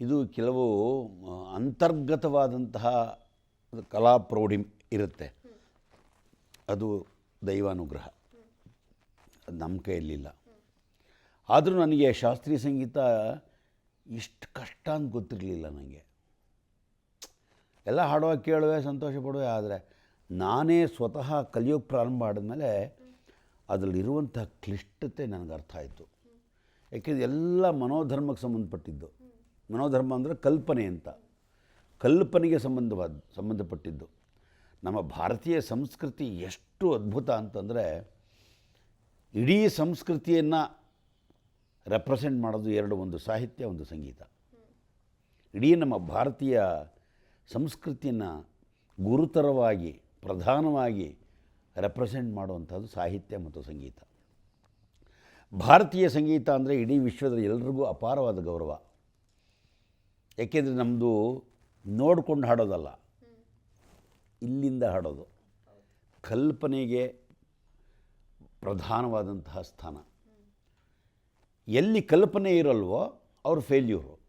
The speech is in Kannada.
ಇದು ಕೆಲವು ಅಂತರ್ಗತವಾದಂತಹ ಕಲಾ ಪ್ರೌಢಿ ಇರುತ್ತೆ. ಅದು ದೈವಾನುಗ್ರಹ. ಅದು ನಮ್ಮ ಕೈಯಲ್ಲಿಲ್ಲ. ಆದರೂ ನನಗೆ ಶಾಸ್ತ್ರೀಯ ಸಂಗೀತ ಇಷ್ಟು ಕಷ್ಟ ಅಂತ ಗೊತ್ತಿರಲಿಲ್ಲ ನನಗೆ ಎಲ್ಲ ಹಾಡುವಾಗ ಕೇಳುವೆ, ಸಂತೋಷ ಪಡುವೆ, ಆದರೆ ನಾನೇ ಸ್ವತಃ ಕಲಿಯೋಕ್ಕೆ ಪ್ರಾರಂಭ ಮಾಡಿದ್ಮೇಲೆ ಅದರಲ್ಲಿರುವಂಥ ಕ್ಲಿಷ್ಟತೆ ನನಗೆ ಅರ್ಥ ಆಯಿತು. ಯಾಕೆಂದರೆ ಎಲ್ಲ ಮನೋಧರ್ಮಕ್ಕೆ ಸಂಬಂಧಪಟ್ಟಿದ್ದು. ಮನೋಧರ್ಮ ಅಂದರೆ ಕಲ್ಪನೆ ಅಂತ. ಕಲ್ಪನೆಗೆ ಸಂಬಂಧವಾದ, ಸಂಬಂಧಪಟ್ಟಿದ್ದು. ನಮ್ಮ ಭಾರತೀಯ ಸಂಸ್ಕೃತಿ ಎಷ್ಟು ಅದ್ಭುತ ಅಂತಂದರೆ, ಇಡೀ ಸಂಸ್ಕೃತಿಯನ್ನು ರೆಪ್ರೆಸೆಂಟ್ ಮಾಡೋದು ಎರಡು, ಒಂದು ಸಾಹಿತ್ಯ, ಒಂದು ಸಂಗೀತ. ಇಡೀ ನಮ್ಮ ಭಾರತೀಯ ಸಂಸ್ಕೃತಿಯನ್ನು ಗುರುತರವಾಗಿ, ಪ್ರಧಾನವಾಗಿ ರೆಪ್ರೆಸೆಂಟ್ ಮಾಡುವಂಥದ್ದು ಸಾಹಿತ್ಯ ಮತ್ತು ಸಂಗೀತ. ಭಾರತೀಯ ಸಂಗೀತ ಅಂದರೆ ಇಡೀ ವಿಶ್ವದ ಎಲ್ರಿಗೂ ಅಪಾರವಾದ ಗೌರವ. ಯಾಕೆಂದರೆ ನಮ್ಮದು ನೋಡ್ಕೊಂಡು ಹಾಡೋದಲ್ಲ. ಇಲ್ಲಿಂದ ಹಾಡೋದು. ಕಲ್ಪನೆಗೆ ಪ್ರಧಾನವಾದಂತಹ ಸ್ಥಾನ. ಎಲ್ಲಿ ಕಲ್ಪನೆ ಇರಲ್ವೋ ಅವರು ಫೇಲ್ಯೂರು